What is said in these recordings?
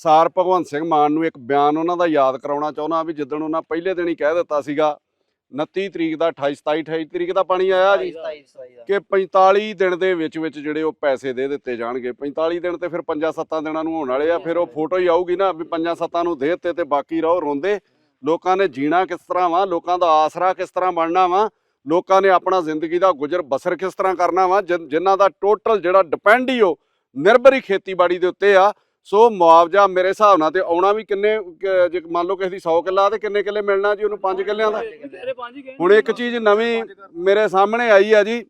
ਸਾਰ ਭਗਵੰਤ ਸਿੰਘ ਮਾਨ ਨੂੰ ਇੱਕ ਬਿਆਨ ਉਹਨਾਂ ਦਾ ਯਾਦ ਕਰਾਉਣਾ ਚਾਹੁੰਦਾ ਵੀ ਜਿੱਦਣ ਉਹਨਾਂ ਪਹਿਲੇ ਦਿਨ ਹੀ ਕਹਿ ਦਿੱਤਾ ਸੀਗਾ 29 ਤਰੀਕ ਦਾ 28 27 28 ਤਰੀਕ ਦਾ ਪਾਣੀ ਆਇਆ ਜੀ ਕਿ 45 ਦਿਨ ਦੇ ਵਿੱਚ ਵਿੱਚ ਜਿਹੜੇ ਉਹ ਪੈਸੇ ਦੇ ਦਿੱਤੇ ਜਾਣਗੇ 45 ਦਿਨ ਤੇ ਫਿਰ 5-7 ਦਿਨਾਂ ਨੂੰ ਹੋਣ ਵਾਲੇ ਆ ਫਿਰ ਉਹ ਫੋਟੋ ਹੀ ਆਊਗੀ ਨਾ ਵੀ 5-7 ਨੂੰ ਦੇ ਦਿੱਤੇ ਤੇ ਬਾਕੀ ਰਹੋ ਰੋਂਦੇ। ਲੋਕਾਂ ਨੇ ਜੀਣਾ ਕਿਸ ਤਰ੍ਹਾਂ ਵਾ ਲੋਕਾਂ ਦਾ ਆਸਰਾ ਕਿਸ ਤਰ੍ਹਾਂ ਬਣਨਾ ਵਾ ਲੋਕਾਂ ਨੇ ਆਪਣਾ ਜ਼ਿੰਦਗੀ ਦਾ ਗੁਜ਼ਰ ਬਸਰ ਕਿਸ ਤਰ੍ਹਾਂ ਕਰਨਾ ਵਾ ਜਿਨ- ਜਿਨ੍ਹਾਂ ਦਾ ਟੋਟਲ ਜਿਹੜਾ ਡਿਪੈਂਡ ਹੀ ਉਹ ਨਿਰਭਰ ਖੇਤੀਬਾੜੀ ਦੇ ਉੱਤੇ ਆ ਸੋ ਮੁਆਵਜ਼ਾ ਮੇਰੇ ਹਿਸਾਬ ਨਾਲ ਤੇ ਆਉਣਾ ਵੀ ਕਿੰਨੇ ਕ- ਜੇ ਮੰਨ ਲਓ ਕਿਸੇ ਦੀ 100 ਕਿੱਲਾ ਤੇ ਕਿੰਨੇ ਕਿੱਲੇ ਮਿਲਣਾ ਜੀ ਉਹਨੂੰ 5 ਕਿੱਲਿਆਂ ਦਾ? ਹੁਣ ਇੱਕ ਚੀਜ਼ ਨਵੀਂ ਮੇਰੇ ਸਾਹਮਣੇ ਆਈ ਆ ਜੀ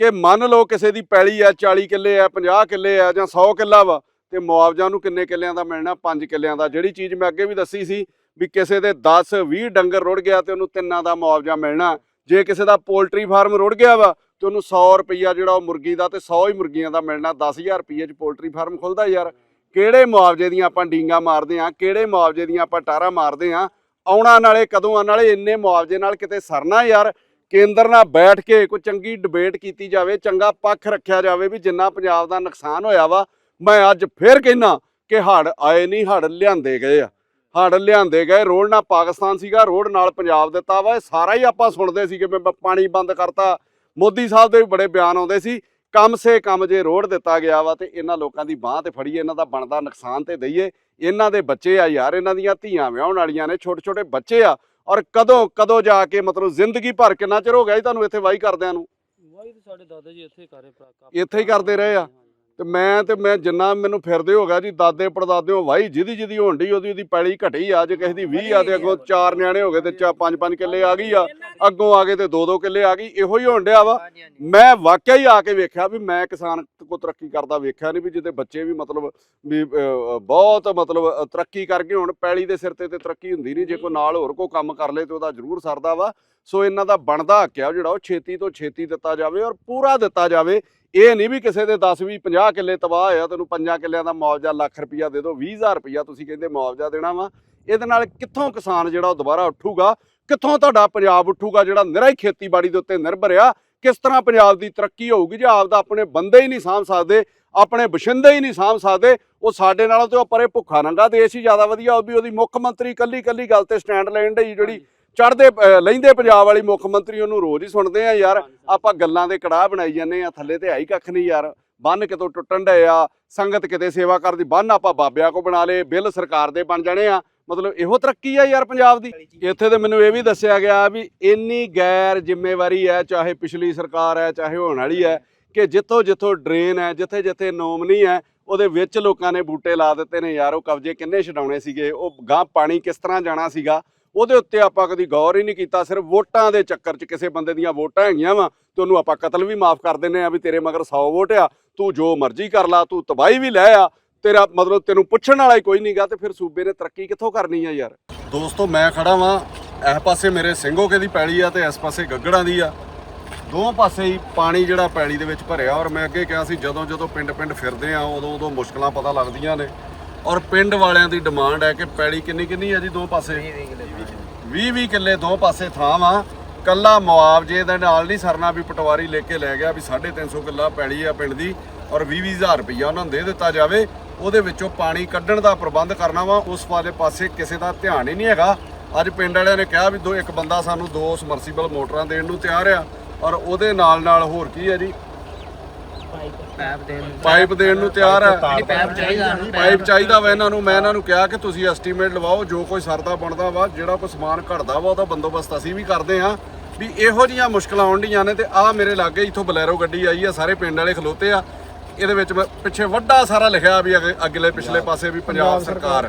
ਕਿ ਮੰਨ ਲਓ ਕਿਸੇ ਦੀ ਪੈਲੀ ਆ 40 ਕਿੱਲੇ ਆ 50 ਕਿੱਲੇ ਆ ਜਾਂ 100 ਕਿੱਲਾ ਵਾ ਤੇ ਮੁਆਵਜ਼ਾ ਉਹਨੂੰ ਕਿੰਨੇ ਕਿੱਲਿਆਂ ਦਾ ਮਿਲਣਾ 5 ਕਿੱਲਿਆਂ ਦਾ? ਜਿਹੜੀ ਚੀਜ਼ ਮੈਂ ਅੱਗੇ ਵੀ ਦੱਸੀ ਸੀ ਵੀ ਕਿਸੇ ਦੇ 10 20 ਡੰਗਰ ਰੁੜ ਗਿਆ ਤੇ ਉਹਨੂੰ ਤਿੰਨਾਂ ਦਾ ਮੁਆਵਜ਼ਾ ਮਿਲਣਾ। ਜੇ ਕਿਸੇ ਦਾ ਪੋਲਟਰੀ ਫਾਰਮ ਰੁੜ ਗਿਆ ਵਾ ਤੇ ਉਹਨੂੰ 100 ਰੁਪਈਆ ਜਿਹੜਾ ਉਹ ਮੁਰਗੀ ਦਾ ਤੇ 100 ਹੀ ਮੁਰਗੀਆਂ ਦਾ ਮਿਲਣਾ 10000 ਰੁਪਈਏ 'ਚ ਪੋਲਟਰੀ ਫਾਰਮ ਖੁੱਲਦਾ ਯਾਰ। ਕਿਹੜੇ ਮੁਆਵਜ਼ੇ ਦੀਆਂ ਆਪਾਂ ਡੀਂਗਾ ਮਾਰਦੇ ਆ ਕਿਹੜੇ ਮੁਆਵਜ਼ੇ ਦੀਆਂ ਆਪਾਂ ਟਾਰਾ ਮਾਰਦੇ ਆ ਆਉਣਾ ਨਾਲੇ ਕਦੋਂ ਆਉਣ ਵਾਲੇ ਇੰਨੇ ਮੁਆਵਜ਼ੇ ਨਾਲ ਕਿਤੇ ਸਰਨਾ ਯਾਰ, ਕੇਂਦਰ ਨਾਲ ਬੈਠ ਕੇ ਕੋਈ ਚੰਗੀ ਡਿਬੇਟ ਕੀਤੀ ਜਾਵੇ, ਚੰਗਾ ਪੱਖ ਰੱਖਿਆ ਜਾਵੇ ਵੀ ਜਿੰਨਾ ਪੰਜਾਬ ਦਾ ਨੁਕਸਾਨ ਹੋਇਆ ਵਾ, ਮੈਂ ਅੱਜ ਫੇਰ ਕਹਿਣਾ ਕਿ ਹੜ ਆਏ ਨਹੀਂ ਹੜ ਲਿਆਂਦੇ ਗਏ ਆ। ਹੜ ਲਿਆਂਦੇ ਗਏ, ਰੋਡ ਨਾਲ ਪਾਕਿਸਤਾਨ ਸੀਗਾ, ਰੋਡ ਨਾਲ ਪੰਜਾਬ ਦਿੱਤਾ ਵਾ, ਇਹ ਸਾਰਾ ਹੀ ਆਪਾਂ ਸੁਣਦੇ ਸੀ ਕਿ ਮੈਂ ਪਾਣੀ ਬੰਦ ਕਰਤਾ। ਮੋਦੀ ਸਾਹਿਬ ਦੇ ਵੀ ਬੜੇ ਬਿਆਨ ਆਉਂਦੇ ਸੀ ਕਮ ਸੇ ਕਮ ਜੇ ਰੋਡ ਦਿੱਤਾ ਗਿਆ ਵਾ ਤੇ ਇਹਨਾਂ ਲੋਕਾਂ ਦੀ ਬਾਹ ਤੇ ਫੜੀਏ ਇਹਨਾਂ ਦਾ ਬਣਦਾ ਨੁਕਸਾਨ ਤੇ ਦਈਏ। ਇਹਨਾਂ ਦੇ ਬੱਚੇ ਆ ਯਾਰ ਇਹਨਾਂ ਦੀਆਂ ਧੀਆਂ ਵਿਆਹਣ ਵਾਲੀਆਂ ਨੇ ਛੋਟੇ ਛੋਟੇ ਬੱਚੇ ਆ। ਔਰ ਕਦੋਂ ਕਦੋਂ ਜਾ ਕੇ ਮਤਲਬ ਜ਼ਿੰਦਗੀ ਭਰ ਕਿੰਨਾ ਚਿਰ ਹੋ ਗਿਆ ਜੀ ਤੁਹਾਨੂੰ ਇੱਥੇ ਵਾਹੀ ਕਰਦਿਆਂ ਨੂੰ? ਤੇ ਸਾਡੇ ਦਾਦਾ ਜੀ ਇੱਥੇ ਹੀ ਕਰੇ ਇੱਥੇ ਹੀ ਕਰਦੇ ਰਹੇ ਆ। ਤੇ ਮੈਂ ਤੇ ਮੈਂ ਜਿੰਨਾ ਮੈਨੂੰ ਫਿਰਦੇ ਹੋ ਗਿਆ ਜੀ ਦਾਦੇ ਪੜਦਾਦਿਓ ਵਾਹੀ ਜਿਹਦੀ ਜਿਹਦੀ ਹੋਣ ਡਈ ਉਹਦੀ ਉਹਦੀ ਪੈਲੀ ਘਟੀ ਆ ਜੇ ਕਿਸੇ ਦੀ 20 ਆ ਤੇ ਅੱਗੋਂ ਚਾਰ ਨਿਆਣੇ ਹੋ ਗਏ ਤੇ ਚਾ ਪੰਜ ਪੰਜ ਕਿੱਲੇ ਆ ਗਈ ਆ ਅੱਗੋਂ ਆ ਗਏ ਤੇ ਦੋ ਦੋ ਕਿੱਲੇ ਆ ਗਈ ਇਹੋ ਹੀ ਹੋਣ ਡਿਆ ਵਾ। ਮੈਂ ਵਾਕਿਆ ਹੀ ਆ ਕੇ ਵੇਖਿਆ ਵੀ ਮੈਂ ਕਿਸਾਨ ਕੋ ਤਰੱਕੀ ਕਰਦਾ ਵੇਖਿਆ ਨਹੀਂ ਵੀ ਜਿਹਦੇ ਬੱਚੇ ਵੀ ਮਤਲਬ ਵੀ ਬਹੁਤ ਮਤਲਬ ਤਰੱਕੀ ਕਰਕੇ ਹੁਣ ਪੈਲੀ ਦੇ ਸਿਰ ਤੇ ਤੇ ਤਰੱਕੀ ਹੁੰਦੀ ਨਹੀਂ ਜੇ ਕੋਈ ਨਾਲ ਹੋਰ ਕੋ ਕੰਮ ਕਰ ਲੇ ਤੇ ਉਹਦਾ ਜ਼ਰੂਰ ਸਰਦਾ ਵਾ। ਸੋ ਇਹਨਾਂ ਦਾ ਬਣਦਾ ਹੱਕ ਆ ਜਿਹੜਾ ਉਹ ਛੇਤੀ ਤੋਂ ਛੇਤੀ ਦਿੱਤਾ ਜਾਵੇ ਔਰ ਪੂਰਾ ਦਿੱਤਾ ਜਾਵੇ। ਇਹ ਨਹੀਂ ਵੀ ਕਿਸੇ ਦੇ 10 20 50 ਕਿੱਲੇ ਤਬਾਹ ਹੋਇਆ, ਤੈਨੂੰ ਪੰਜਾਂ ਕਿੱਲਿਆਂ ਦਾ ਮੁਆਵਜ਼ਾ ਲੱਖ ਰੁਪਈਆ ਦੇ ਦਿਓ 20000 ਰੁਪਈਆ ਤੁਸੀਂ ਕਹਿੰਦੇ ਮੁਆਵਜ਼ਾ ਦੇਣਾ ਵਾ। ਇਹਦੇ ਨਾਲ ਕਿੱਥੋਂ ਕਿਸਾਨ ਜਿਹੜਾ ਉਹ ਦੁਬਾਰਾ ਉੱਠੂਗਾ? ਕਿੱਥੋਂ ਤੁਹਾਡਾ ਪੰਜਾਬ ਉੱਠੂਗਾ ਜਿਹੜਾ ਨਿਰਾ ਹੀ ਖੇਤੀਬਾੜੀ ਦੇ ਉੱਤੇ ਨਿਰਭਰ ਆ? ਕਿਸ ਤਰ੍ਹਾਂ ਪੰਜਾਬ ਦੀ ਤਰੱਕੀ ਹੋਊਗੀ ਜੇ ਆਪ ਆਪਦਾ ਆਪਣੇ ਬੰਦੇ ਹੀ ਨਹੀਂ ਸਾਂਭ ਸਕਦੇ, ਆਪਣੇ ਬਸ਼ਿੰਦੇ ਹੀ ਨਹੀਂ ਸਾਂਭ ਸਕਦੇ, ਉਹ ਸਾਡੇ ਨਾਲੋਂ ਤੇ ਉਹ ਪਰੇ ਭੁੱਖਾ ਨੰਗਾ, ਦੇਸ਼ ਹੀ ਜ਼ਿਆਦਾ ਵਧੀਆ, ਉਹ ਵੀ ਉਹਦੀ ਮੁੱਖ ਮੰਤਰੀ ਕੱਲੀ ਕੱਲੀ ਗੱਲ ਤੇ ਸਟੈਂਡ ਲੈਣ ਡਈ ਜਿਹੜੀ ਚੜਦੇ ਲੈਂਦੇ ਪੰਜਾਬ ਵਾਲੀ ਮੁੱਖ ਮੰਤਰੀ ਉਹਨੂੰ ਰੋਜ਼ ਹੀ ਸੁਣਦੇ ਆ ਯਾਰ। ਆਪਾਂ ਗੱਲਾਂ ਦੇ ਕੜਾਹ ਬਣਾਈ ਜਾਂਦੇ ਆ ਥੱਲੇ ਤੇ ਹੀ ਕੱਖ ਨਹੀਂ ਯਾਰ। ਬੰਨ ਕਿਤੋਂ ਟੁੱਟਣ ਡਏ ਆ ਸੰਗਤ ਕਿਤੇ ਸੇਵਾ ਕਰਦੀ ਬੰਨ ਆਪਾਂ ਬਾਬਿਆਂ ਕੋ ਬਣਾ ਲੇ ਬਿੱਲ ਸਰਕਾਰ ਦੇ ਬਣ ਜਾਣੇ ਆ। ਮਤਲਬ ਇਹੋ ਤਰੱਕੀ ਆ ਯਾਰ ਪੰਜਾਬ ਦੀ। ਇੱਥੇ ਤੇ ਮੈਨੂੰ ਇਹ ਵੀ ਦੱਸਿਆ ਗਿਆ ਵੀ ਇੰਨੀ ਗੈਰ ਜ਼ਿੰਮੇਵਾਰੀ ਹੈ ਚਾਹੇ ਪਿਛਲੀ ਸਰਕਾਰ ਹੈ ਚਾਹੇ ਹੋਣ ਵਾਲੀ ਹੈ ਕਿ ਜਿੱਥੋਂ ਜਿੱਥੋਂ ਡਰੇਨ ਹੈ ਜਿੱਥੇ ਜਿੱਥੇ ਨੋਮਨੀ ਹੈ ਉਹਦੇ ਵਿੱਚ ਲੋਕਾਂ ਨੇ ਬੂਟੇ ਲਾ ਦਿੱਤੇ ਨੇ ਯਾਰ ਉਹ ਕਬਜ਼ੇ ਕਿੰਨੇ ਛਡਾਉਣੇ ਸੀਗੇ ਉਹ ਗਾਂ ਪਾਣੀ ਕਿਸ ਤਰ੍ਹਾਂ ਜਾਣਾ ਸੀਗਾ। ਉਹਦੇ ਉੱਤੇ ਆਪਾਂ ਕਦੀ ਗੌਰ ਹੀ ਨਹੀਂ ਕੀਤਾ, ਸਿਰਫ ਵੋਟਾਂ ਦੇ ਚੱਕਰ 'ਚ ਕਿਸੇ ਬੰਦੇ ਦੀਆਂ ਵੋਟਾਂ ਹੈਗੀਆਂ ਵਾ, ਤੇ ਉਹਨੂੰ ਆਪਾਂ ਕਤਲ ਵੀ ਮਾਫ ਕਰ ਦਿੰਨੇ ਆ ਵੀ ਤੇਰੇ ਮਗਰ 100 ਵੋਟ ਆ, ਤੂੰ ਜੋ ਮਰਜ਼ੀ ਕਰ ਲਾ, ਤੂੰ ਤਬਾਹੀ ਵੀ ਲੈ ਆ, ਤੇਰਾ ਮਤਲਬ ਤੈਨੂੰ ਪੁੱਛਣ ਵਾਲਾ ਹੀ ਕੋਈ ਨਹੀਂਗਾ ਤੇ ਫਿਰ ਸੂਬੇ ਨੇ ਤਰੱਕੀ ਕਿੱਥੋਂ ਕਰਨੀ ਆ ਯਾਰ? ਦੋਸਤੋ, ਮੈਂ ਖੜਾ ਵਾਂ ਇਹ ਪਾਸੇ ਮੇਰੇ ਸਿੰਘੋਕੇ ਦੀ ਪੈਲੀ ਆ ਤੇ ਇਸ ਪਾਸੇ ਗੱਗੜਾਂ ਦੀ ਆ। ਦੋ ਪਾਸੇ ਹੀ ਪਾਣੀ ਜਿਹੜਾ ਪੈਲੀ ਦੇ ਵਿੱਚ ਭਰਿਆ, ਔਰ ਮੈਂ ਅੱਗੇ ਕਿਹਾ ਸੀ, ਜਦੋਂ ਜਦੋਂ ਪਿੰਡ-ਪਿੰਡ ਫਿਰਦੇ ਆ ਉਦੋਂ ਉਦੋਂ ਮੁਸ਼ਕਲਾਂ ਪਤਾ ਲੱਗਦੀਆਂ ਨੇ। ਔਰ ਪਿੰਡ ਵਾਲਿਆਂ ਦੀ ਡਿਮਾਂਡ ਹੈ ਕਿ ਪੈਲੀ ਕਿੰਨੀ ਕਿੰਨੀ ਹੈ ਜੀ ਦੋ ਪਾਸੇ? 20-20 ਕਿੱਲੇ ਦੋ ਪਾਸੇ ਥਾਂ ਵਾ। ਕੱਲਾ ਮੁਆਵਜ਼ੇ ਦੇ ਨਾਲ ਨਹੀਂ ਸਰਨਾ ਵੀ ਪਟਵਾਰੀ ਲੈ ਕੇ ਲੈ ਗਿਆ ਵੀ 350 ਕਿੱਲਾ ਪੈਲੀ ਆ ਪਿੰਡ ਦੀ ਔਰ 20-20000 ਰੁਪਈਆ ਉਹਨਾਂ ਨੂੰ ਦੇ ਦਿੱਤਾ ਜਾਵੇ। ਉਹਦੇ ਵਿੱਚੋਂ ਪਾਣੀ ਕੱਢਣ ਦਾ ਪ੍ਰਬੰਧ ਕਰਨਾ ਵਾ। ਉਸ ਵਾਲੇ ਪਾਸੇ ਕਿਸੇ ਦਾ ਧਿਆਨ ਹੀ ਨਹੀਂ ਹੈਗਾ। ਅੱਜ ਪਿੰਡ ਵਾਲਿਆਂ ਨੇ ਕਿਹਾ ਵੀ ਦੋ ਇੱਕ ਬੰਦਾ ਸਾਨੂੰ ਦੋ ਸਮਰਸੀਬਲ ਮੋਟਰਾਂ ਦੇਣ ਨੂੰ ਤਿਆਰ ਆ। ਔਰ ਉਹਦੇ ਨਾਲ ਨਾਲ ਹੋਰ ਕੀ ਹੈ ਜੀ? ਦੇਣ ਪਾਈਪ ਦੇਣ ਨੂੰ ਤਿਆਰ ਹੈ ਪੈਪ ਚਾਹੀਦਾ ਪਾਈਪ ਚਾਹੀਦਾ ਵਾ ਇਹਨਾਂ ਨੂੰ। ਮੈਂ ਇਹਨਾਂ ਨੂੰ ਕਿਹਾ ਕਿ ਤੁਸੀਂ ਐਸਟੀਮੇਟ ਲਵਾਓ ਜੋ ਕੋਈ ਸਰਦਾ ਬਣਦਾ ਵਾ ਜਿਹੜਾ ਕੋਈ ਸਮਾਨ ਘਟਦਾ ਵਾ ਉਹਦਾ ਬੰਦੋਬਸਤ ਅਸੀਂ ਵੀ ਕਰਦੇ ਆ ਵੀ ਇਹੋ ਜੀਆਂ ਮੁਸ਼ਕਲਾਂ ਆਉਂਦੀਆਂ ਨੇ ਤੇ ਆ ਮੇਰੇ ਲਾਗੇ ਇਥੋਂ ਬਲੈਰੋ ਗੱਡੀ ਆਈ ਆ ਸਾਰੇ ਪਿੰਡ ਵਾਲੇ ਖਲੋਤੇ ਆ। ਇਹਦੇ ਵਿੱਚ ਮੈਂ ਪਿੱਛੇ ਵੱਡਾ ਸਾਰਾ ਲਿਖਿਆ ਵੀ ਅਗੇ- ਅਗਲੇ ਪਿਛਲੇ ਪਾਸੇ ਵੀ ਪੰਜਾਬ ਸਰਕਾਰ।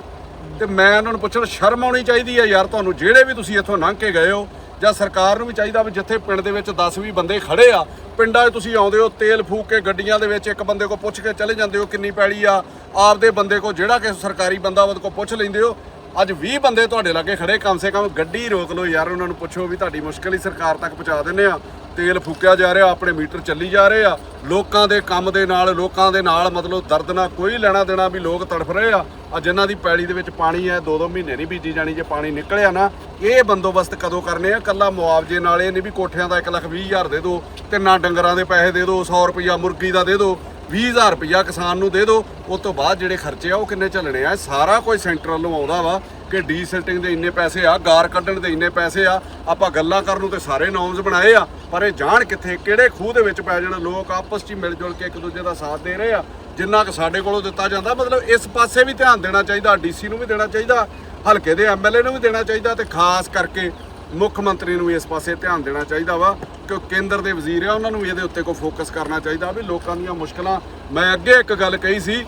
ਤੇ ਮੈਂ ਉਹਨਾਂ ਨੂੰ ਪੁੱਛਣ ਸ਼ਰਮ ਆਉਣੀ ਚਾਹੀਦੀ ਆ ਯਾਰ ਤੁਹਾਨੂੰ ਜਿਹੜੇ ਵੀ ਤੁਸੀਂ ਇੱਥੋਂ ਲੰਘ ਕੇ ਗਏ ਹੋ ਜਾਂ ਸਰਕਾਰ ਨੂੰ ਵੀ ਚਾਹੀਦਾ ਵੀ ਜਿੱਥੇ ਪਿੰਡ ਦੇ ਵਿੱਚ 10 20 ਬੰਦੇ ਖੜੇ ਆ, ਪਿੰਡਾਂ 'ਚ ਤੁਸੀਂ ਆਉਂਦੇ ਹੋ, ਤੇਲ ਫੂਕ ਕੇ ਗੱਡੀਆਂ ਦੇ ਵਿੱਚ ਇੱਕ ਬੰਦੇ ਕੋ ਪੁੱਛ ਕੇ ਚਲੇ ਜਾਂਦੇ ਹੋ ਕਿੰਨੀ ਪੈਲੀ ਆ, ਆਪਦੇ ਬੰਦੇ ਕੋ ਜਿਹੜਾ ਕਿ ਸਰਕਾਰੀ ਬੰਦਾ ਉਹਦੇ ਕੋ ਪੁੱਛ ਲੈਂਦੇ ਹੋ ਅੱਜ 20 ਬੰਦੇ ਤੁਹਾਡੇ ਲਾਗੇ ਖੜੇ, ਕਮ ਸੇ ਕਮ ਗੱਡੀ ਰੋਕ ਲਓ ਯਾਰ, ਉਹਨਾਂ ਨੂੰ ਪੁੱਛੋ ਵੀ ਤੁਹਾਡੀ ਮੁਸ਼ਕਲ ਹੀ ਸਰਕਾਰ ਤੱਕ ਪਹੁੰਚਾ ਦਿੰਦੇ ਆ। ਤੇਲ ਫੂਕਿਆ ਜਾ ਰਿਹਾ, ਆਪਣੇ ਮੀਟਰ ਚੱਲੀ ਜਾ ਰਹੇ ਆ। ਲੋਕਾਂ ਦੇ ਕੰਮ ਦੇ ਨਾਲ, ਲੋਕਾਂ ਦੇ ਨਾਲ ਮਤਲਬ ਦਰਦ ਨਾਲ ਕੋਈ ਲੈਣਾ ਦੇਣਾ ਵੀ ਲੋਕ ਤੜਫ ਰਹੇ ਆ। ਆ ਜਿਨ੍ਹਾਂ ਦੀ ਪੈਲੀ ਦੇ ਵਿੱਚ ਪਾਣੀ ਹੈ ਦੋ ਦੋ ਮਹੀਨੇ ਨਹੀਂ ਬੀਜੀ ਜਾਣੀ, ਜੇ ਪਾਣੀ ਨਿਕਲਿਆ ਨਾ, ਇਹ ਬੰਦੋਬਸਤ ਕਦੋਂ ਕਰਨੇ ਆ? ਕੱਲਾ ਮੁਆਵਜ਼ੇ ਨਾਲ ਇਹ ਨਹੀਂ ਵੀ ਕੋਠਿਆਂ ਦਾ 1 ਲੱਖ 20 ਹਜ਼ਾਰ ਦੇ ਦਿਓ ਤਿੰਨਾਂ ਡੰਗਰਾਂ ਦੇ ਪੈਸੇ ਦੇ ਦਿਓ 100 ਰੁਪਈਆ ਮੁਰਗੀ ਦਾ ਦੇ ਦਿਓ 20000 ਰੁਪਇਆ ਕਿਸਾਨ ਨੂੰ ਦੇ ਦਿਓ। ਉਸ ਤੋਂ ਬਾਅਦ ਜਿਹੜੇ ਖਰਚੇ ਆ ਉਹ ਕਿੰਨੇ ਚੱਲਣੇ ਆ? ਇਹ ਸਾਰਾ ਕੁਝ ਸੈਂਟਰ ਵੱਲੋਂ ਆਉਂਦਾ ਵਾ ਕਿ ਡੀ ਡੀਸੈਲਟਿੰਗ ਦੇ ਇੰਨੇ ਪੈਸੇ ਆ, ਗਾਰ ਕੱਢਣ ਦੇ ਇੰਨੇ ਪੈਸੇ ਆ। ਆਪਾਂ ਗੱਲਾਂ ਕਰਨ ਨੂੰ ਤੇ ਸਾਰੇ ਨੌਮਸ ਬਣਾਏ ਆ, ਪਰ ਇਹ ਜਾਣ ਕਿੱਥੇ, ਕਿਹੜੇ ਖੂਹ ਦੇ ਵਿੱਚ ਪੈ ਜਾਣ। ਲੋਕ ਆਪਸ 'ਚ ਹੀ ਮਿਲ ਜੁਲ ਕੇ ਇੱਕ ਦੂਜੇ ਦਾ ਸਾਥ ਦੇ ਰਹੇ ਆ। ਜਿੰਨਾ ਕਿ ਸਾਡੇ ਕੋਲੋਂ ਦਿੱਤਾ ਜਾਂਦਾ, ਮਤਲਬ ਇਸ ਪਾਸੇ ਵੀ ਧਿਆਨ ਦੇਣਾ ਚਾਹੀਦਾ, ਡੀਸੀ ਨੂੰ ਵੀ ਦੇਣਾ ਚਾਹੀਦਾ, ਹਲਕੇ ਦੇ ਐਮਐਲਏ ਨੂੰ ਵੀ ਦੇਣਾ ਚਾਹੀਦਾ ਤੇ ਖਾਸ ਕਰਕੇ ਮੁੱਖ ਮੰਤਰੀ ਨੂੰ ਵੀ ਇਸ ਪਾਸੇ ਧਿਆਨ ਦੇਣਾ ਚਾਹੀਦਾ ਵਾ ਕਿ ਕੇਂਦਰ ਦੇ ਵਜ਼ੀਰ ਆ, ਉਹਨਾਂ ਨੂੰ ਵੀ ਇਹਦੇ ਉੱਤੇ ਕੋਈ ਫੋਕਸ ਕਰਨਾ ਚਾਹੀਦਾ ਵੀ ਲੋਕਾਂ ਦੀਆਂ ਮੁਸ਼ਕਲਾਂ। ਮੈਂ ਅੱਗੇ ਇੱਕ ਗੱਲ ਕਹੀ ਸੀ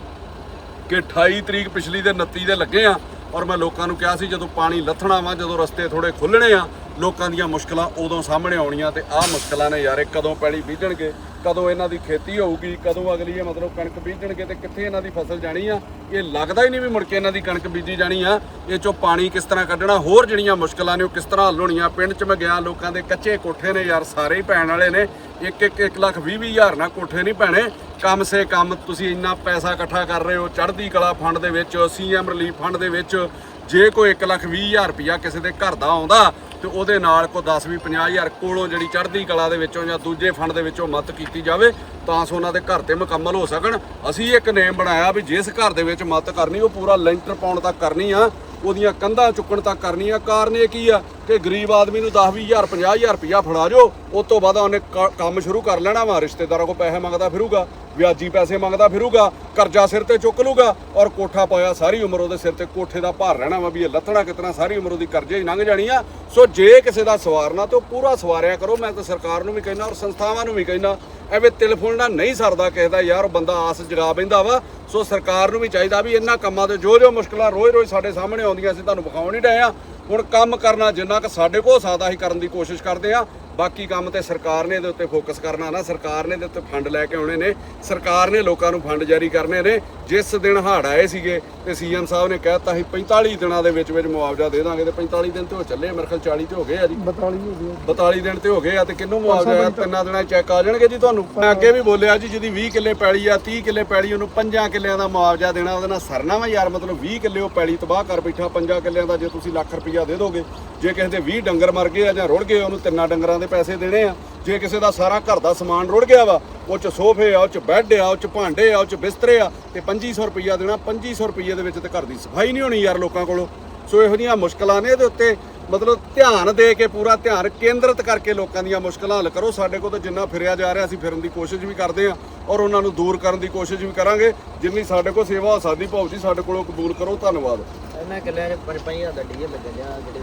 ਕਿ 28 ਤਰੀਕ ਪਿਛਲੀ ਦੇ 29 ਦੇ ਲੱਗੇ ਆ ਔਰ ਮੈਂ ਲੋਕਾਂ ਨੂੰ ਕਿਹਾ ਸੀ ਜਦੋਂ ਪਾਣੀ ਲੱਥਣਾ ਵਾ, ਜਦੋਂ ਰਸਤੇ ਥੋੜੇ ਖੁੱਲਣੇ ਆ, ਲੋਕਾਂ ਦੀਆਂ ਮੁਸ਼ਕਲਾਂ ਉਦੋਂ ਸਾਹਮਣੇ ਆਉਣੀਆਂ ਤੇ ਆਹ ਮੁਸ਼ਕਲਾਂ ਨੇ ਯਾਰ ਕਦੋਂ ਪੈਣੀ ਬੀਜਣਗੇ? ਕਦੋਂ ਇਹਨਾਂ ਦੀ ਖੇਤੀ ਹੋਊਗੀ, ਕਦੋਂ ਅਗਲੀ ਇਹ ਮਤਲਬ ਕਣਕ ਬੀਜਣਗੇ ਤੇ ਕਿੱਥੇ ਇਹਨਾਂ ਦੀ ਫਸਲ ਜਾਣੀ ਆ, ਇਹ ਲੱਗਦਾ ਹੀ ਨਹੀਂ ਵੀ ਮੁੜ ਕੇ ਇਹਨਾਂ ਦੀ ਕਣਕ ਬੀਜੀ ਜਾਣੀ ਆ। ਇਹ ਚੋਂ ਪਾਣੀ ਕਿਸ ਤਰ੍ਹਾਂ ਕੱਢਣਾ, ਹੋਰ ਜਿਹੜੀਆਂ ਮੁਸ਼ਕਲਾਂ ਨੇ ਉਹ ਕਿਸ ਤਰ੍ਹਾਂ ਹੱਲ ਹੋਣੀਆਂ। ਪਿੰਡ 'ਚ ਮੈਂ ਗਿਆ, ਲੋਕਾਂ ਦੇ ਕੱਚੇ ਕੋਠੇ ਨੇ ਯਾਰ, ਸਾਰੇ ਹੀ ਪੈਣ ਵਾਲੇ ਨੇ। ਇੱਕ ਇੱਕ 1 ਲੱਖ 20 ਵੀਹ ਹਜ਼ਾਰ ਨਾਲ ਕੋਠੇ ਨਹੀਂ ਪੈਣੇ ਕੰਮ ਸੇ ਕਮ ਤੁਸੀਂ ਇੰਨਾ ਪੈਸਾ ਇਕੱਠਾ ਕਰ ਰਹੇ ਹੋ, ਚੜ੍ਹਦੀ ਕਲਾ ਫੰਡ ਦੇ ਵਿੱਚ, ਸੀਐਮ ਰਿਲੀਫ ਫੰਡ ਦੇ ਵਿੱਚ। ਜੇ ਕੋਈ 1 ਲੱਖ 20 ਹਜ਼ਾਰ ਰੁਪਇਆ ਕਿਸੇ ਦੇ ਘਰ ਦਾ ਆਉਂਦਾ ਤੇ ਉਹਦੇ ਨਾਲ ਕੋ 10 ਵੀ 50 ਹਜ਼ਾਰ ਕੋਲੋਂ ਜਿਹੜੀ ਚੜ੍ਹਦੀ ਕਲਾ ਦੇ ਵਿੱਚੋਂ ਜਾਂ ਦੂਜੇ ਫੰਡ ਦੇ ਵਿੱਚੋਂ ਮਦਦ ਕੀਤੀ ਜਾਵੇ, ਤਾਂ ਸੋ ਉਹਨਾਂ ਦੇ ਘਰ ਤੇ ਮੁਕੰਮਲ ਹੋ ਸਕਣ। ਅਸੀਂ ਇੱਕ ਨੇਮ ਬਣਾਇਆ ਵੀ ਜਿਸ ਘਰ ਦੇ ਵਿੱਚ ਮਦਦ ਕਰਨੀ, ਉਹ ਪੂਰਾ ਲੈਂਟਰ ਪਾਉਣ ਤੱਕ ਕਰਨੀ ਆ, ਉਹਦੀਆਂ ਕੰਧਾਂ ਚੁੱਕਣ ਤੱਕ ਕਰਨੀ ਆ। ਕਾਰਨ ਇਹ ਕੀ ਆ? ਕਿ ਗਰੀਬ ਆਦਮੀ ਨੂੰ 10 20000 50000 ਰੁਪਇਆ ਫੜਾ ਜੋ ਉਸ ਤੋਂ ਬਾਅਦ ਉਹਨੇ ਕ- ਕੰਮ ਸ਼ੁਰੂ ਕਰ ਲੈਣਾ ਵਾ, ਰਿਸ਼ਤੇਦਾਰਾਂ ਕੋਲ ਪੈਸੇ ਮੰਗਦਾ ਫਿਰੂਗਾ, ਵਿਆਜੀ ਪੈਸੇ ਮੰਗਦਾ ਫਿਰੂਗਾ, ਕਰਜ਼ਾ ਸਿਰ ਤੇ ਚੁੱਕ ਲੂਗਾ ਔਰ ਕੋਠਾ ਪਾਇਆ ਸਾਰੀ ਉਮਰ ਉਹਦੇ ਸਿਰ ਤੇ, ਕੋਠੇ ਦਾ ਭਾਰ ਰਹਿਣਾ ਵਾ ਵੀ ਇਹ ਲੱਥਣਾ ਕਿਤਨਾ, ਸਾਰੀ ਉਮਰ ਉਹਦੀ ਕਰਜ਼ੇ ਹੀ ਲੰਘ ਜਾਣੀ ਆ। ਸੋ ਜੇ ਕਿਸੇ ਦਾ ਸਵਾਰਨਾ ਤੇ ਉਹ ਪੂਰਾ ਸਵਾਰਿਆ ਕਰੋ, ਮੈਂ ਤਾਂ ਸਰਕਾਰ ਨੂੰ ਵੀ ਕਹਿੰਦਾ ਔਰ ਸੰਸਥਾਵਾਂ ਨੂੰ ਵੀ ਕਹਿੰਦਾ, ਐਵੇਂ ਟੈਲੀਫੋਨ ਨਾਲ ਨਹੀਂ ਸਰਦਾ ਕਿਸੇ ਦਾ ਯਾਰ ਬੰਦਾ ਆਸ ਜਗਾ ਬੈਂਦਾ ਵਾ। ਸੋ ਸਰਕਾਰ ਨੂੰ ਵੀ ਚਾਹੀਦਾ ਵੀ ਇਹਨਾਂ ਕੰਮਾਂ ਤੇ ਜੋ ਜੋ ਮੁਸ਼ਕਲਾਂ ਰੋਜ਼-ਰੋਜ਼ ਸਾਡੇ ਸਾਹਮਣੇ ਆਉਂਦੀਆਂ, ਅਸੀਂ ਤੁਹਾਨੂੰ ਵਿਖਾਉਣ ਨਹੀਂ ਡਏ ਆ। ਹੁਣ ਕੰਮ ਕਰਨਾ ਜਿੰਨਾ ਕਿ ਸਾਡੇ ਕੋਲ ਸਾਦਾ ਹੀ ਕਰਨ ਦੀ ਕੋਸ਼ਿਸ਼ ਕਰਦੇ ਆ ਬਾਕੀ ਕੰਮ ਤੇ ਸਰਕਾਰ ਨੇ ਇਹਦੇ ਉੱਤੇ ਫੋਕਸ ਕਰਨਾ ਨਾ ਸਰਕਾਰ ਨੇ ਇਹਦੇ ਉੱਤੇ ਫੰਡ ਲੈ ਕੇ ਆਉਣੇ ਨੇ ਸਰਕਾਰ ਨੇ ਲੋਕਾਂ ਨੂੰ ਫੰਡ ਜਾਰੀ ਕਰਨੇ ਨੇ ਜਿਸ ਦਿਨ ਹੜ੍ਹ ਆਏ ਸੀਗੇ ਤੇ ਸੀਐਮ ਸਾਹਿਬ ਨੇ ਕਹਿਤਾ ਸੀ 45 ਦਿਨਾਂ ਦੇ ਵਿੱਚ ਵਿੱਚ ਮੁਆਵਜ਼ਾ ਦੇ ਦਾਂਗੇ ਤੇ 45 ਦਿਨ ਤੇ ਹੋ ਚੱਲੇ ਮੇਰੇ ਖਿਆਲ 40 ਤੇ ਹੋ ਗਏ ਆ ਜੀ। 42 ਹੋ ਗਏ 42 ਦਿਨ ਤੇ ਹੋ ਗਏ ਆ ਤੇ ਕਿੰਨੂੰ ਮੁਆਵਜ਼ਾ ਆ ਤਿੰਨਾਂ ਦਿਨਾਂ ਚੈੱਕ ਆ ਜਾਣਗੇ ਜੀ ਤੁਹਾਨੂੰ? ਮੈਂ ਅੱਗੇ ਵੀ ਬੋਲਿਆ ਜੀ ਜਿਹਦੀ 20 ਕਿੱਲੇ ਪੈਲੀ ਆ 30 ਕਿੱਲੇ ਪੈਲੀ ਉਹਨੂੰ 5 ਕਿੱਲਿਆਂ ਦਾ ਮੁਆਵਜ਼ਾ ਦੇਣਾ ਉਹਦੇ ਨਾਲ ਸਰਨਾ ਵਾ ਯਾਰ ਮਤਲਬ 20 ਕਿੱਲੇ ਉਹ ਪੈਲੀ ਤਬਾਹ ਕਰ ਬੈਠਾ 5 ਕਿੱਲਿਆਂ ਦਾ ਜੇ ਤੁਸੀਂ ਲੱਖ ਰੁਪਈਆ ਦੇ ਦੋਗੇ। ਜੇ ਕਿਸੇ ਦੇ 20 ਡੰਗਰ ਮਰ ਗਏ ਆ ਜਾਂ ਰੁੜ ਗਏ ਉਹਨੂੰ ਤਿੰਨਾਂ ਡੰਗਰਾਂ ਦੇ ਪੈਸੇ ਦੇਣੇ ਆ। ਜੇ ਕਿਸੇ ਦਾ ਸਾਰਾ ਘਰ ਦਾ ਸਮਾਨ ਰੁੜ ਗਿਆ ਵਾ, ਉਹ ਚ ਸੋਫੇ ਆ, ਉਹ ਚ ਬੈੱਡ ਆ, ਉਹ ਚ ਭਾਂਡੇ ਆ, ਉਹ ਚ ਬਿਸਤਰੇ ਆ, ਤੇ 2500 ਰੁਪਈਆ ਦੇਣਾ 2500 ਰੁਪਈਏ ਦੇ ਵਿੱਚ ਤੇ ਘਰ ਦੀ ਸਫ਼ਾਈ ਨਹੀਂ ਹੋਣੀ ਯਾਰ ਲੋਕਾਂ ਕੋਲੋਂ। ਸੋ ਇਹੋ ਜਿਹੀਆਂ ਮੁਸ਼ਕਲਾਂ ਨੇ ਇਹਦੇ ਉੱਤੇ ਮਤਲਬ ਧਿਆਨ ਦੇ ਕੇ, ਪੂਰਾ ਧਿਆਨ ਕੇਂਦਰਿਤ ਕਰਕੇ ਲੋਕਾਂ ਦੀਆਂ ਮੁਸ਼ਕਲਾਂ ਹੱਲ ਕਰੋ। ਸਾਡੇ ਕੋਲ ਤਾਂ ਜਿੰਨਾ ਫਿਰਿਆ ਜਾ ਰਿਹਾ, ਅਸੀਂ ਫਿਰਨ ਦੀ ਕੋਸ਼ਿਸ਼ ਵੀ ਕਰਦੇ ਹਾਂ ਔਰ ਉਹਨਾਂ ਨੂੰ ਦੂਰ ਕਰਨ ਦੀ ਕੋਸ਼ਿਸ਼ ਵੀ ਕਰਾਂਗੇ। ਜਿੰਨੀ ਸਾਡੇ ਕੋਲ ਸੇਵਾ ਹੋ ਸਕਦੀ, ਭਾਉ ਜੀ, ਸਾਡੇ ਕੋਲੋਂ ਕਬੂਲ ਕਰੋ। ਧੰਨਵਾਦ। ਇਹਨਾਂ ਕਿੱਲਿਆਂ 'ਚ ਪੰਜ ਪੰਜ ਹਜ਼ਾਰ ਦਾ ਡੀਜ਼ਲ ਲੱਗ ਗਿਆ ਜਿਹੜੇ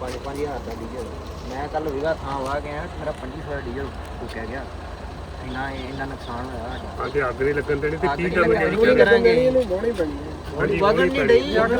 ਪੰਜ ਪੰਜ ਹਜ਼ਾਰ ਦਾ ਡੀਜ਼ਲ। ਮੈਂ ਕੱਲ ਵਿਗਾ ਥਾਂ ਵਾ ਗਿਆ ਮੇਰਾ 2500 ਦਾ ਡੀਜ਼ਲ ਫੂਕਿਆ ਗਿਆ। ਇੰਨਾ ਇੰਨਾ ਨੁਕਸਾਨ ਹੋਇਆ ਅੱਗੇ ਅੱਗ ਨਹੀਂ ਲੱਗਣ ਦੇਣੀ ਤੇ ਕੀ ਕਰਾਂਗੇ ਇਹਨੂੰ ਬੋਣੀ ਪੈਣੀ ਵਗਨ ਨਹੀਂ ਡਈ ਟਾਲੀ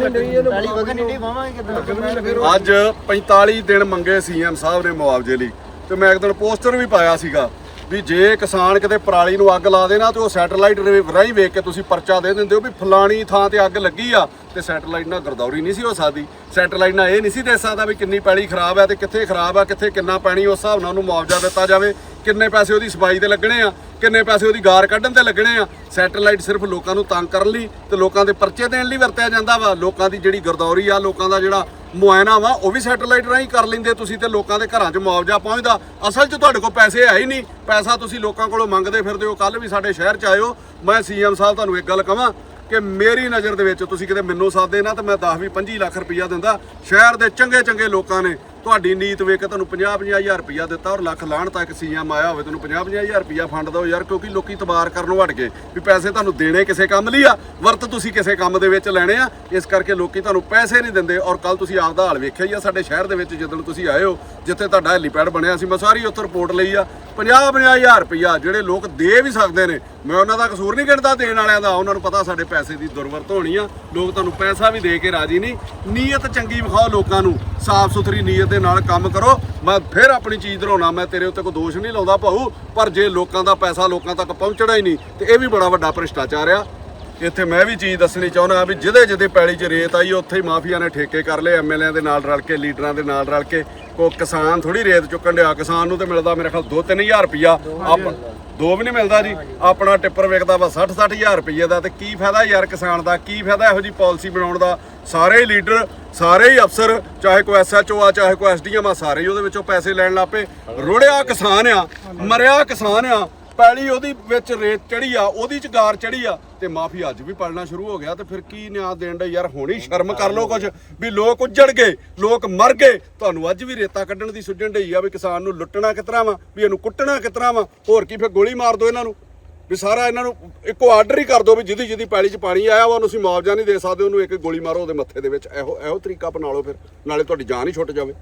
ਵਗਨ ਨਹੀਂ ਡਈ ਵਾਵਾਂਗੇ ਕਿਦਾਂ? ਅੱਜ 45 ਦਿਨ ਮੰਗੇ ਸੀਐਮ ਸਾਹਿਬ ਨੇ ਮੁਆਵਜ਼ੇ ਲਈ ਤੇ ਮੈਂ ਇੱਕ ਦਿਨ ਪੋਸਟਰ ਵੀ ਪਾਇਆ ਸੀਗਾ। ਵੀ ਜੇ ਕਿਸਾਨ ਕਿਤੇ ਪਰਾਲੀ ਨੂੰ ਅੱਗ ਲਾ ਦੇਣਾ ਤੇ ਉਹ ਸੈਟੇਲਾਈਟ ਰਾਹੀਂ ਵੇਖ ਕੇ ਤੁਸੀਂ ਪਰਚਾ ਦੇ ਦਿੰਦੇ ਹੋ ਵੀ ਫਲਾਣੀ ਥਾਂ ਤੇ ਅੱਗ ਲੱਗੀ ਆ ਤੇ ਸੈਟੇਲਾਈਟ ਨਾਲ ਗਰਦੌਰੀ ਨਹੀਂ ਸੀ ਹੋ ਸਕਦੀ। ਸੈਟੇਲਾਈਟ ਨਾਲ ਇਹ ਨਹੀਂ ਸੀ ਦੇ ਸਕਦਾ ਵੀ ਕਿੰਨੀ ਪੈਲੀ ਖਰਾਬ ਹੈ ਤੇ ਕਿੱਥੇ ਖਰਾਬ ਆ, ਕਿੱਥੇ ਕਿੰਨਾ ਪਾਣੀ ਉਸ ਹਿਸਾਬ ਨਾਲ ਉਹਨੂੰ ਮੁਆਵਜ਼ਾ ਦਿੱਤਾ ਜਾਵੇ, ਕਿੰਨੇ ਪੈਸੇ ਉਹਦੀ ਸਫ਼ਾਈ ਤੇ ਲੱਗਣੇ ਆ, ਕਿੰਨੇ ਪੈਸੇ ਉਹਦੀ ਗਾਰ ਕੱਢਣ ਤੇ ਲੱਗਣੇ ਆ। ਸੈਟੇਲਾਈਟ ਸਿਰਫ ਲੋਕਾਂ ਨੂੰ ਤੰਗ ਕਰਨ ਲਈ ਤੇ ਲੋਕਾਂ ਦੇ ਪਰਚੇ ਦੇਣ ਲਈ ਵਰਤਿਆ ਜਾਂਦਾ ਵਾ। ਲੋਕਾਂ ਦੀ ਜਿਹੜੀ ਗਰਦੌਰੀ ਆ, ਲੋਕਾਂ ਦਾ ਜਿਹੜਾ ਮੁਆਇਨਾ ਵਾ, ਉਹ ਵੀ ਸੈਟੇਲਾਈਟ ਰਾਹੀਂ ਕਰ ਲੈਂਦੇ ਤੁਸੀਂ ਤੇ ਲੋਕਾਂ ਦੇ ਘਰਾਂ 'ਚ ਮੁਆਵਜ਼ਾ ਪਹੁੰਚਦਾ। ਅਸਲ 'ਚ ਤੁਹਾਡੇ ਕੋਲ ਪੈਸੇ ਹੈ ਹੀ ਨਹੀਂ। ਪੈਸਾ ਤੁਸੀਂ ਲੋਕਾਂ ਕੋਲੋਂ ਮੰਗਦੇ ਫਿਰਦੇ ਹੋ। ਕੱਲ ਵੀ ਸਾਡੇ ਸ਼ਹਿਰ 'ਚ ਆਇਓ। ਮੈਂ ਸੀਐਮ ਸਾਹਿਬ ਤੁਹਾਨੂੰ ਇੱਕ ਗੱਲ ਕਹਾਂ ਕਿ ਮੇਰੀ ਨਜ਼ਰ ਦੇ ਵਿੱਚ ਤੁਸੀਂ ਕਿਤੇ ਮੈਨੂੰ ਸਾਦੇ ਨਾ ਤਾਂ ਮੈਂ 10 ਵੀ 25 ਲੱਖ ਰੁਪਈਆ ਦਿੰਦਾ। ਸ਼ਹਿਰ ਦੇ ਚੰਗੇ ਚੰਗੇ ਲੋਕਾਂ ਨੇ ਤੁਹਾਡੀ ਨੀਤ ਵੇਖ ਕੇ ਤੁਹਾਨੂੰ 50 50000 ਰੁਪਈਆ ਦਿੱਤਾ ਔਰ ਲੱਖ ਲਾਣ ਤੱਕ ਸੀਐਮ ਆਇਆ ਹੋਵੇ, ਤੁਹਾਨੂੰ 50 50000 ਰੁਪਈਆ ਫੰਡ ਦਿਓ ਯਾਰ, ਕਿਉਂਕਿ ਲੋਕੀ ਤਬਾਰ ਕਰਨੋਂ ਹਟ ਗਏ ਵੀ ਪੈਸੇ ਤੁਹਾਨੂੰ ਦੇਣੇ ਕਿਸੇ ਕੰਮ ਲਈ ਆ, ਵਰਤ ਤੁਸੀਂ ਕਿਸੇ ਕੰਮ ਦੇ ਵਿੱਚ ਲੈਣੇ ਆ, ਇਸ ਕਰਕੇ ਲੋਕੀ ਤੁਹਾਨੂੰ ਪੈਸੇ ਨਹੀਂ ਦਿੰਦੇ ਔਰ ਕੱਲ ਤੁਸੀਂ ਆਪਦਾ ਹਾਲ ਵੇਖਿਆ ਹੀ ਆ, ਸਾਡੇ ਸ਼ਹਿਰ ਦੇ ਵਿੱਚ ਜਦੋਂ ਤੁਸੀਂ ਆਏ ਹੋ, ਜਿੱਥੇ ਤੁਹਾਡਾ ਹੈਲੀਪੈਡ ਬਣਿਆ ਸੀ, ਮੈਂ ਸਾਰੀ ਉੱਥੇ ਰਿਪੋਰਟ ਲਈ ਆ 50 50000 ਰੁਪਈਆ ਜਿਹੜੇ ਲੋਕ ਦੇ ਵੀ ਸਕਦੇ ਨੇ, ਮੈਂ ਉਹਨਾਂ ਦਾ ਕਸੂਰ ਨਹੀਂ ਗਿਣਦਾ ਦੇਣ ਵਾਲਿਆਂ ਦਾ, ਉਹਨਾਂ ਨੂੰ ਪਤਾ ਸਾਡੇ ਪੈਸੇ ਦੀ ਦੁਰਵਰਤ ਹੋਣੀ ਆ, ਲੋਕ ਤੁਹਾਨੂੰ ਪੈਸਾ ਵੀ ਦੇ ਕੇ ਰਾਜੀ ਨਹੀਂ, ਨੀਅਤ ਚੰਗੀ ਵਿਖਾਓ ਲੋਕਾਂ ਨੂੰ, ਸਾਫ਼ ਸੁਥਰੀ ਨੀਅਤ ਦੇ ਨਾਲ ਕੰਮ ਕਰੋ। ਮੈਂ ਫਿਰ ਆਪਣੀ ਚੀਜ਼ ਧਰਾਉਣਾ ਮੈਂ ਤੇਰੇ ਉੱਤੇ ਕੋਈ ਦੋਸ਼ ਨਹੀਂ ਲਾਉਂਦਾ ਭਾਊ, ਪਰ ਜੇ ਲੋਕਾਂ ਦਾ ਪੈਸਾ ਲੋਕਾਂ ਤੱਕ ਪਹੁੰਚਣਾ ਹੀ ਨਹੀਂ, ਤੇ ਇਹ ਵੀ ਬੜਾ ਵੱਡਾ ਭ੍ਰਿਸ਼ਟਾਚਾਰ ਆ। ਇੱਥੇ ਮੈਂ ਵੀ ਚੀਜ਼ ਦੱਸਣੀ ਚਾਹੁੰਦਾ ਵੀ ਜਿਹਦੇ ਜਿਹਦੇ ਪੈਲੀ 'ਚ ਰੇਤ ਆਈ, ਉੱਥੇ ਹੀ ਮਾਫੀਆ ਨੇ ਠੇਕੇ ਕਰ ਲਏ ਐਮਐਲਏ ਦੇ ਨਾਲ ਰਲ ਕੇ, ਲੀਡਰਾਂ ਦੇ ਨਾਲ ਰਲ ਕੇ। ਕੋ ਕਿਸਾਨ ਥੋੜੀ ਰੇਤ ਚੁੱਕਣ ਡਿਆ, ਕਿਸਾਨ ਨੂੰ ਤੇ ਮਿਲਦਾ ਮੇਰੇ ਖਿਆਲ 2-3000 ਰੁਪਿਆ ਆਪ ਦੋ ਵੀ ਨਹੀਂ ਮਿਲਦਾ ਜੀ। ਆਪਣਾ ਟਿੱਪਰ ਵਿਕਦਾ ਵਾ 60-60000 ਰੁਪਏ ਦਾ ਤੇ ਕੀ ਫਾਇਦਾ ਯਾਰ ਕਿਸਾਨ ਦਾ? ਕੀ ਫਾਇਦਾ ਇਹੋ ਜੀ ਪਾਲਿਸੀ ਬਣਾਉਣ ਦਾ? ਸਾਰੇ ਹੀ ਲੀਡਰ, ਸਾਰੇ ਹੀ ਅਫਸਰ, ਚਾਹੇ ਕੋਈ ਐਸਐਚਓ ਆ, ਚਾਹੇ ਕੋਈ ਐਸਡੀਐਮ ਆ, ਸਾਰੇ ਹੀ ਉਹਦੇ ਵਿੱਚੋਂ ਪੈਸੇ ਲੈਣ ਲੱਪੇ ਰੁੜਿਆ ਕਿਸਾਨ ਆ, ਮਰਿਆ ਕਿਸਾਨ ਆ। ਪੈਲੀ ਉਹਦੀ ਵਿੱਚ ਰੇਤ ਚੜੀ ਆ, ਉਹਦੀ ਚ ਗਾਰ ਚੜੀ ਆ, ਤੇ ਮਾਫੀ ਅੱਜ ਵੀ ਪਲਣਾ ਸ਼ੁਰੂ ਹੋ ਗਿਆ, ਤੇ ਫਿਰ ਕੀ ਨਿਆਂ ਦੇਣ ਦਾ ਯਾਰ ਹੋਣੀ ਸ਼ਰਮ ਕਰ ਲੋ ਕੁਝ ਵੀ ਲੋਕ ਉੱਜੜ ਗਏ, ਲੋਕ ਮਰ ਗਏ। ਤੁਹਾਨੂੰ ਅੱਜ ਵੀ ਰੇਤਾ ਕੱਢਣ ਦੀ ਸੁੱਜਣ ਢਈ ਆ ਵੀ ਕਿਸਾਨ ਨੂੰ ਲੁੱਟਣਾ ਕਿਤਰਾ ਵਾ, ਵੀ ਇਹਨੂੰ ਕੁੱਟਣਾ ਕਿਤਰਾ ਵਾ, ਹੋਰ ਕੀ ਫਿਰ ਗੋਲੀ ਮਾਰ ਦੋ ਇਹਨਾਂ ਨੂੰ? ਵੀ ਸਾਰਾ ਇਹਨਾਂ ਨੂੰ ਇੱਕੋ ਆਰਡਰ ਹੀ ਕਰ ਦੋ ਵੀ ਜਿਹਦੀ ਜਿਹਦੀ ਪੈਲੀ 'ਚ ਪਾਣੀ ਆਇਆ ਵਾ, ਉਹਨੂੰ ਅਸੀਂ ਮੁਆਵਜ਼ਾ ਨਹੀਂ ਦੇ ਸਕਦੇ, ਉਹਨੂੰ ਇੱਕ ਗੋਲੀ ਮਾਰੋ ਉਹਦੇ ਮੱਥੇ ਦੇ ਵਿੱਚ। ਇਹੋ ਇਹੋ ਤਰੀਕਾ ਅਪਣਾ ਲਓ ਫਿਰ, ਨਾਲੇ ਤੁਹਾਡੀ ਜਾਨ ਹੀ ਛੁੱਟ ਜਾਵੇ।